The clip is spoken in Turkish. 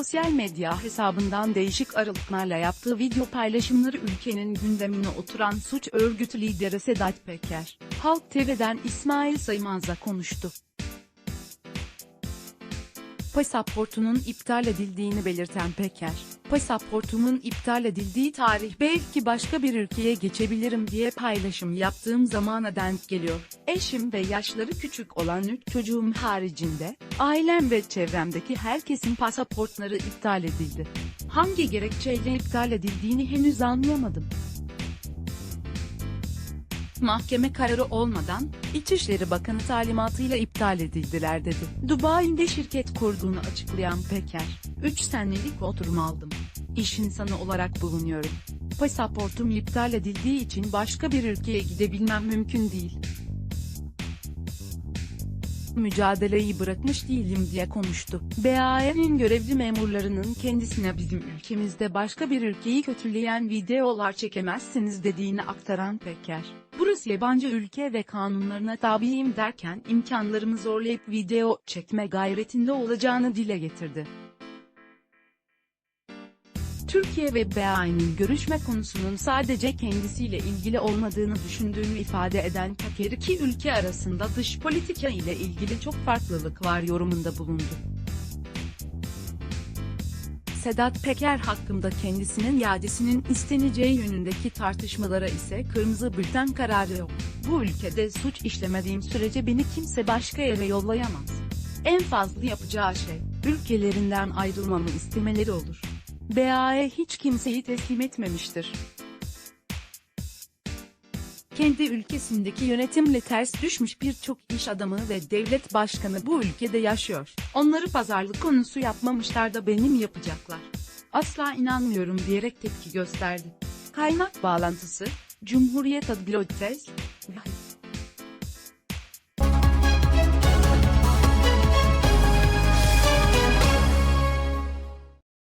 sosyal medya hesabından değişik aralıklarla yaptığı video paylaşımları ülkenin gündemine oturan suç örgütü lideri Sedat Peker, Halk TV'den İsmail Saymaz'la konuştu. Pasaportunun iptal edildiğini belirten Peker, pasaportumun iptal edildiği tarih belki başka bir ülkeye geçebilirim diye paylaşım yaptığım zamana denk geliyor. Eşim ve yaşları küçük olan 3 çocuğum haricinde, ailem ve çevremdeki herkesin pasaportları iptal edildi. Hangi gerekçeyle iptal edildiğini henüz anlayamadım. Mahkeme kararı olmadan, İçişleri Bakanı talimatıyla iptal edildiler dedi. Dubai'de şirket kurduğunu açıklayan Peker, 3 senelik oturum aldım. İş insanı olarak bulunuyorum. Pasaportum iptal edildiği için başka bir ülkeye gidebilmem mümkün değil. Mücadeleyi bırakmış değilim diye konuştu. BAE'nin görevli memurlarının kendisine bizim ülkemizde başka bir ülkeyi kötüleyen videolar çekemezsiniz dediğini aktaran Peker, burası yabancı ülke ve kanunlarına tabiyim derken imkanlarımı zorlayıp video çekme gayretinde olacağını dile getirdi. Türkiye ve BAE'nin görüşme konusunun sadece kendisiyle ilgili olmadığını düşündüğünü ifade eden Peker iki ülke arasında dış politika ile ilgili çok farklılık var yorumunda bulundu. Sedat Peker hakkında kendisinin iadesinin isteneceği yönündeki tartışmalara ise kırmızı bülten kararı yok. Bu ülkede suç işlemediğim sürece beni kimse başka yere yollayamaz. En fazla yapacağı şey, ülkelerinden ayrılmamı istemeleri olur. BAE hiç kimseyi teslim etmemiştir. Kendi ülkesindeki yönetimle ters düşmüş birçok iş adamı ve devlet başkanı bu ülkede yaşıyor. Onları pazarlık konusu yapmamışlar da benim yapacaklar. Asla inanmıyorum diyerek tepki gösterdi. Kaynak bağlantısı, Cumhuriyet Adlı Tez,